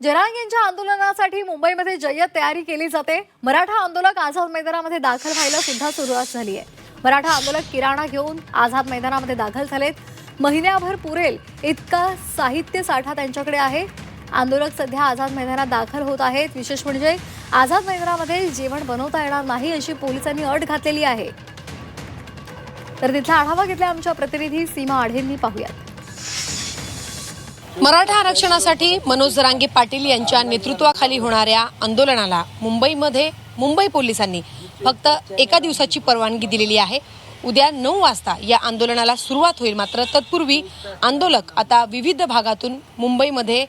जरांग यांच्या आंदोलनासाठी मुंबईमध्ये जय्यत तयारी केली जाते. मराठा आंदोलक आझाद मैदानामध्ये दाखल व्हायला सुद्धा सुरुवात झाली आहे. मराठा आंदोलक किराणा घेऊन आझाद मैदानामध्ये दाखल झालेत. महिन्याभर पुरेल इतका साहित्य साठा त्यांच्याकडे आहे. आंदोलक सध्या आझाद मैदानात दाखल होत आहेत. विशेष म्हणजे आझाद मैदानामध्ये जेवण बनवता येणार नाही अशी पोलिसांनी अट घातलेली आहे. तर तिथला आढावा घेतला आमच्या प्रतिनिधी सीमा आढेंनी. पाहूयात. मराठा आरक्षणासाठी मनोज जरांगे पाटील यांच्या नेतृत्वाखाली होणाऱ्या आंदोलनाला मुंबईमध्ये मुंबई पोलिसांनी फक्त एका दिवसाची परवानगी दिलेली आहे. उद्या नऊ वाजता या आंदोलनाला सुरुवात होईल. मात्र तत्पूर्वी आंदोलक आता विविध भागातून मुंबईमध्ये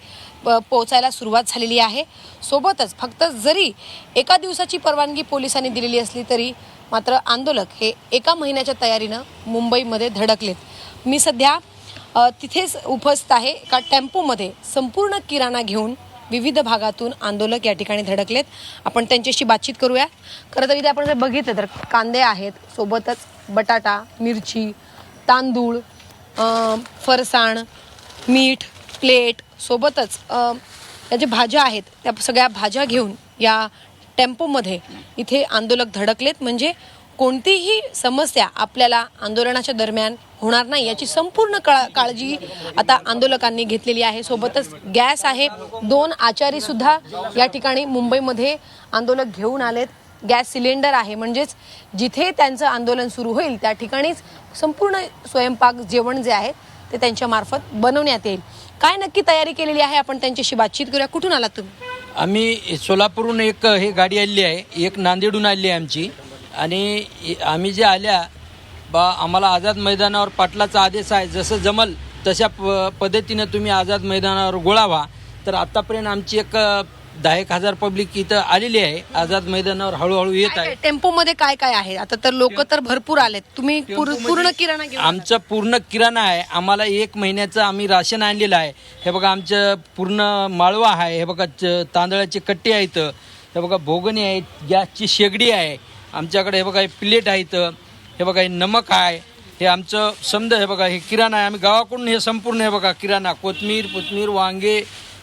पोहोचायला सुरुवात झालेली आहे. सोबतच फक्त जरी एका दिवसाची परवानगी पोलिसांनी दिलेली असली तरी मात्र आंदोलक हे एका महिन्याच्या तयारीनं मुंबईमध्ये धडकलेत. मी सध्या तिथेच उपस्थित आहे एका टेम्पोमध्ये संपूर्ण किराणा घेऊन विविध भागातून आंदोलक या ठिकाणी धडकलेत. आपण त्यांच्याशी बातचीत करूया खरं तर इथे आपण जर बघितलं तर कांदे आहेत सोबतच बटाटा मिरची तांदूळ फरसाण मीठ प्लेट सोबतच या ज्या भाज्या आहेत त्या सगळ्या भाज्या घेऊन या टेम्पोमध्ये इथे आंदोलक धडकलेत. म्हणजे कोणतीही समस्या आपल्याला आंदोलनाच्या दरम्यान होणार नाही याची संपूर्ण काळ काळजी आता आंदोलकांनी घेतलेली आहे. सोबतच गॅस आहे. दोन आचारी सुद्धा या ठिकाणी मुंबईमध्ये आंदोलक घेऊन आलेत. गॅस सिलेंडर आहे. म्हणजेच जिथे त्यांचं आंदोलन सुरू होईल त्या ठिकाणीच संपूर्ण स्वयंपाक जेवण जे आहे ते त्यांच्या मार्फत बनवण्यात येईल. काय नक्की तयारी केलेली आहे? आपण त्यांच्याशी बातचीत करूया. कुठून आलात तुम्ही? आम्ही सोलापूरहून एक हे गाडी आलेली आहे. एक नांदेडहून आलेली आहे आमची. आणि आम्ही जे आल्या बा आम्हाला आझाद मैदानावर पाटलाचा आदेश आहे. जसं जमल तशा प पद्धतीनं तुम्ही आझाद मैदानावर गोळा व्हा तर आत्तापर्यंत आमची एक दहा एक हजार पब्लिक इथं आलेली आहे. आझाद मैदानावर हळूहळू येत आहे. टेम्पो मध्ये काय काय आहे? आता तर लोक तर भरपूर आलेत. तुम्ही पूर- पूर्ण किराणा. आमचं पूर्ण किराणा आहे. आम्हाला एक महिन्याचं आम्ही राशन आणलेलं आहे. हे बघा आमचं पूर्ण माळवा आहे. हे बघा च- तांदळाचे कट्टे आहेत हे बघा भोगणी आहेत गॅसची शेगडी आहे. आमच्याकडे हे बघा हे प्लेट इथं. हे बघा हे नमक आहे. हे आमचं समजा हे बघा हे किराणा आहे. आम्ही गावाकडून हे संपूर्ण हे बघा किराणा कोथमीर कोथमीर वांगे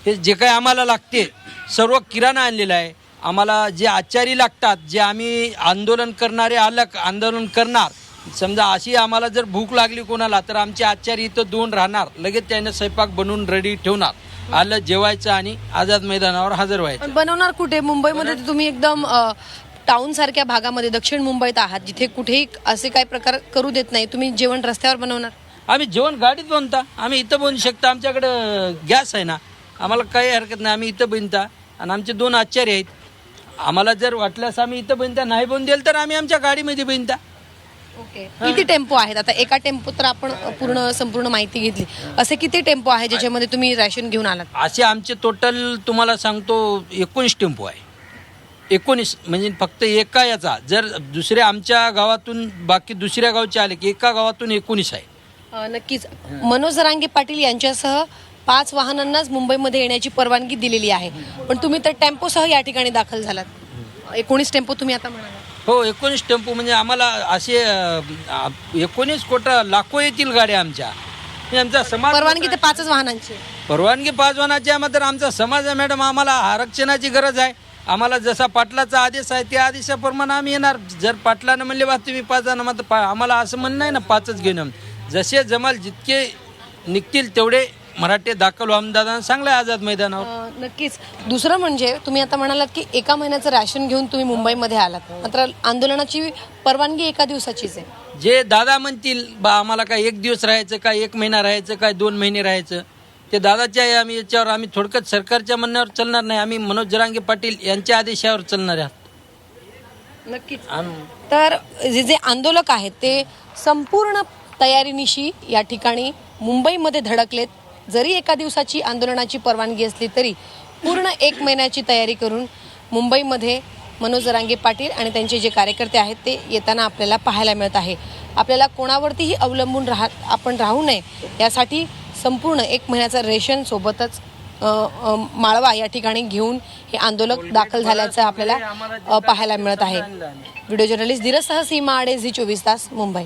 हे जे काही आम्हाला लागते सर्व किराणा आणलेला आहे. आम्हाला जे आचारी लागतात जे आम्ही आंदोलन करणारे अलग आंदोलन करणार समजा अशी आम्हाला जर भूक लागली कोणाला तर आमचे आचारी इथं दोन राहणार. लगेच त्याने स्वयंपाक बनवून रेडी ठेवणार. आलं जेवायचं आणि आझाद मैदानावर हजर व्हायचं. बनवणार कुठे? मुंबईमध्ये तुम्ही एकदम टाउन सारख्या भागामध्ये दक्षिण मुंबईत आहात जिथे कुठेही असे काही प्रकार करू देत नाही तुम्ही जेवण रस्त्यावर बनवणार? आम्ही जेवण गाडीत बनता. आम्ही इथं बनवू शकता. आमच्याकडं गॅस आहे ना. आम्हाला काही हरकत नाही. आम्ही इथं बनता. आणि आमचे दोन आचार्य आहेत. आम्हाला जर वाटल्यास आम्ही इथं बनता. नाही बनवून देईल तर आम्ही आमच्या गाडीमध्ये बनता. ओके. किती टेम्पो आहेत? आता एका टेम्पो तर आपण पूर्ण संपूर्ण माहिती घेतली. असे किती टेम्पो आहे ज्याच्यामध्ये तुम्ही रॅशन घेऊन आलात? असे आमचे टोटल तुम्हाला सांगतो एकोणीस टेम्पो आहे. एकोणीस म्हणजे फक्त एका याचा. जर दुसऱ्या आमच्या गावातून बाकी दुसऱ्या गावचे आले की एका गावातून एकोणीस आहे. अ, नक्कीच. मनोज रांगे पाटील यांच्यासह पाच वाहनांनाच मुंबईमध्ये येण्याची परवानगी दिलेली आहे. पण तुम्ही तर टेम्पोसह या ठिकाणी दाखल झालात. एकोणीस टेम्पो तुम्ही आता म्हणाला हो एकोणीस टेम्पो म्हणजे आम्हाला असे अं, आ- एकोणीस कोटा लाखो येतील गाड्या आमच्या. हे आमचा समाज परवानगी तर पाचच वाहनांची. आहे. परवानगी पाच वाहनाची आहे मात्र आमचा समाज आहे मॅडम आम्हाला आरक्षणाची गरज आहे. आम्हाला जसा पाटलाचा आदेश आहे त्या आदेशाप्रमाणे आम्ही येणार. जर पाटलानं म्हणले बा तुम्ही पाच जण मात्र पा आम्हाला असं म्हणणं आहे ना पाचच घेणं. जसे जमाल जितके निघतील तेवढे मराठी दाखल दादा चांगलं आहे आझाद मैदानावर. नक्कीच. दुसरं म्हणजे तुम्ही आता म्हणालात की एका महिन्याचं राशन घेऊन तुम्ही मुंबईमध्ये आलात. मात्र आंदोलनाची परवानगी एका दिवसाचीच आहे. जे दादा म्हणतील बा आम्हाला काय एक दिवस राहायचं काय एक महिना राहायचं काय दोन महिने राहायचं. ते दादाच्या आहे आम्ही याच्यावर आम्ही थोडक्यात सरकारच्या म्हणण्यावर चालणार नाही. आम्ही मनोज जरांगे पाटील यांच्या आदेशावर चालणार आहात. नक्कीच. तर जे जे आंदोलक आहेत ते संपूर्ण तयारीनिशी या ठिकाणी मुंबईमध्ये धडकलेत. जरी एका दिवसाची आंदोलनाची परवानगी असली तरी पूर्ण एक महिन्याची तयारी करून मुंबईमध्ये मनोज रांगे पाटील आणि त्यांचे जे कार्यकर्ते आहेत ते येताना आपल्याला पाहायला मिळत आहे. आपल्याला कोणावरतीही अवलंबून राहा आपण राहू नये यासाठी संपूर्ण एक महिन्याचं रेशन सोबतच माळवा या ठिकाणी घेऊन हे आंदोलक दाखल झाल्याचं आपल्याला पाहायला मिळत आहे. व्हिडिओ जर्नलिस्ट धीरजसह सीमा आडे झी चोवीस तास मुंबई.